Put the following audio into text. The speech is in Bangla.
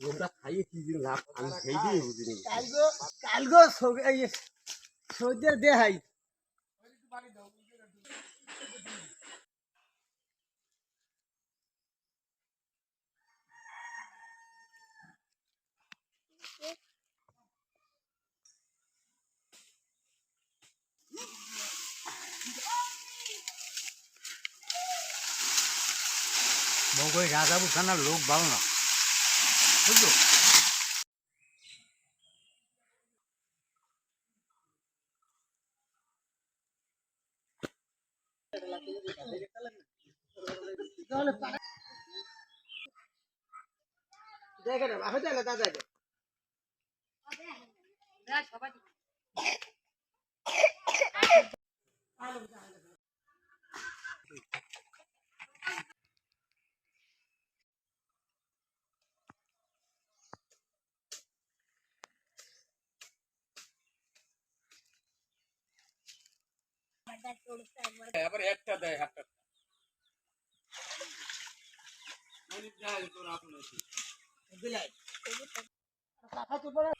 তোমরা খাইয়ে কি দিন লাভ? আমি সেই দিয়ে বুঝিনি। কালগো কালগো সৌদের দেহাই মগই রাজাবু থানার লোক ভালো না। বুঝলো দেখে না ভাবে তাহলে দাদা দেখে। আবার একটা দেয় হাতটা দিলাই কথা তো বলে